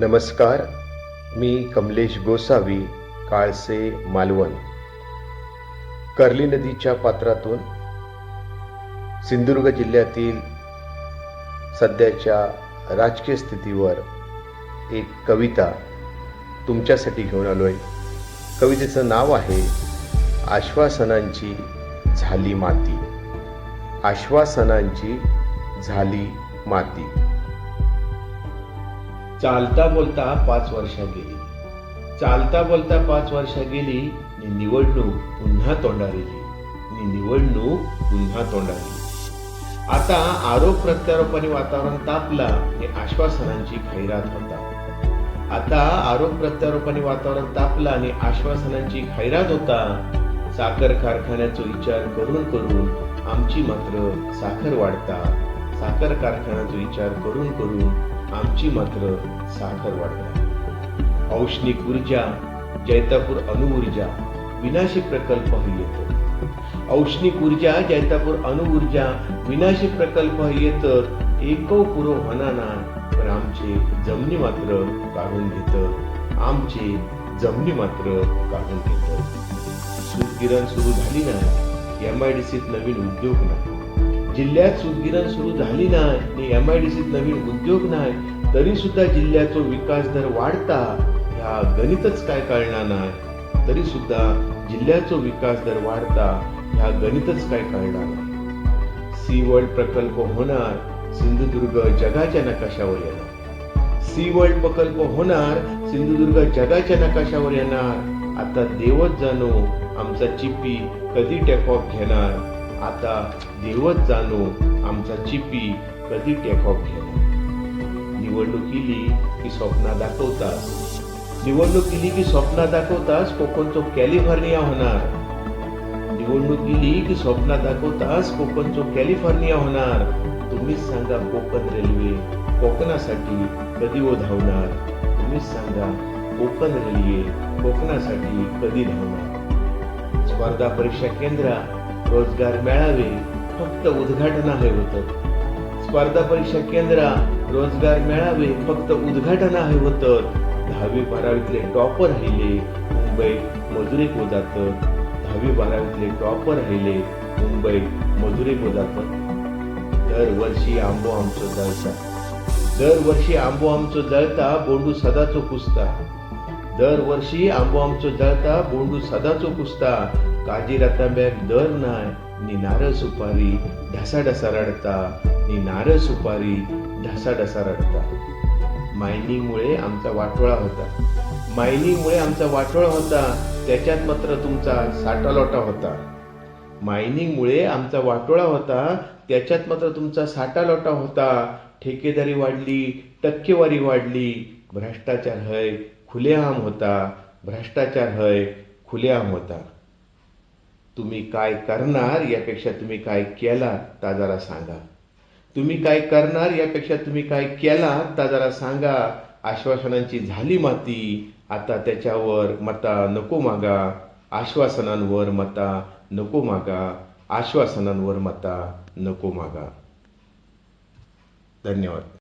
नमस्कार मी कमलेश गोसावी काळसे मालवण. कर्ली नदीच्या पात्रातून सिंधुदुर्ग जिल्ह्यातील सध्याच्या राजकीय स्थितीवर एक कविता तुमच्यासाठी घेऊन आलो आहे कवितेचं नाव आहे आश्वासनांची झाली माती. आश्वासनांची झाली माती. चालता बोलता पाच वर्ष गेली. चालता बोलता पाच वर्ष गेली नि निवडणूक पुन्हा तोंडारेली नि निवडणूक पुन्हा तोंडारेली आता आरोप प्रत्यारोपाने वातावरण तापला हे आश्वासनांची खैरात होता. आता आरोप प्रत्यारोपाने वातावरण तापला आणि आश्वासनांची खैरात होता साखर कारखान्याचा विचार करून करून आमची मात्र साखर वाढता. साखर कारखान्याचा विचार करून करून आमची मात्र साखर वाढता. औष्णिक ऊर्जा जैतापूर अणुऊर्जा विनाशी प्रकल्प येत. औष्णिक ऊर्जा जैतापूर अणुऊर्जा विनाशी प्रकल्प येत. एकव पुरो होणार पण आमचे जमिनी मात्र काढून घेत. आमचे जमिनी मात्र काढून घेत. सूतगिरण सुरू झाली ना एम आय डी सीत नवीन उद्योग नाही. जिल्ह्यात सुतगिरण सुरू झाली नाही आणि एम आय डी सीत नवीन उद्योग नाही तरी सुद्धा जिल्ह्याचा विकास दर वाढता ह्या गणितच काय कळणार नाही. तरी सुद्धा जिल्ह्याचा विकास दर वाढता ह्या गणितच काय कळणार नाही. सी वर्ल्ड प्रकल्प होणार सिंधुदुर्ग जगाच्या नकाशावर येणार. सी वर्ल्ड प्रकल्प होणार सिंधुदुर्ग जगाच्या नकाशावर येणार. आता देवच जाणो आमचा चिप्पी कधी टेक ऑफ घेणार? आता देवच जाणो आमचा चिपी कधी टेक ऑफ घेणार? निवडणूक केली की स्वप्ना दाखवतास? निवडणूक केली की स्वप्ना दाखवतास? कोकणचं कॅलिफोर्निया होणार. निवडणूक केली की स्वप्ना दाखवतास? कोकणचं कॅलिफोर्निया होणार. तुम्हीच सांगा कोकण रेल्वे कोकणासाठी कधी ओ धावणार तुम्हीच सांगा कोकण रेल्वे कोकणासाठी कधी धावणार? स्पर्धा परीक्षा केंद्र रोजगार मेळावे फक्त उद्घाटना हे होतं. स्पर्धा परीक्षा केंद्र रोजगार मेळावे फक्त उद्घाटना हे होतं. दहावी बारावीतले टॉपर राहिले मुंबईत मजुरीक हो जातं दहावी बारावीतले टॉपर राहिले मुंबईत मजुरीक हो जातं दरवर्षी आंबो आमचो जळता. दरवर्षी आंबो आमचो जळता बोंडू सदाचो कुसता दरवर्षी आंबो आमचो जळता बोंडू सदाचो कुसता काजी रतांब्याक दर नाय नी नारळ सुपारी ढसा ढसा रडता. नी नारळ सुपारी ढसा ढसा रडता. मायनिंगमुळे आमचा वाटोळा होता. मायनिंगमुळे आमचा वाटोळा होता. त्याच्यात मात्र तुमचा साठालोटा होता. मायनिंगमुळे आमचा वाटोळा होता. त्याच्यात मात्र तुमचा साठा लोटा होता. ठेकेदारी वाढली टक्केवारी वाढली. भ्रष्टाचार हय खुलेआम होता भ्रष्टाचार हय खुलेआम होता। तुम्ही काय करणार यापेक्षा तुम्ही काय केला ता जरा सांगा। तुम्ही काय करणार यापेक्षा तुम्ही काय केला ता जरा सांगा। आश्वासनांची झाली माती आता त्याच्यावर मता नको मागा। आश्वासनांवर मता नको मागा। आश्वासनांवर मता नको मागा। धन्यवाद।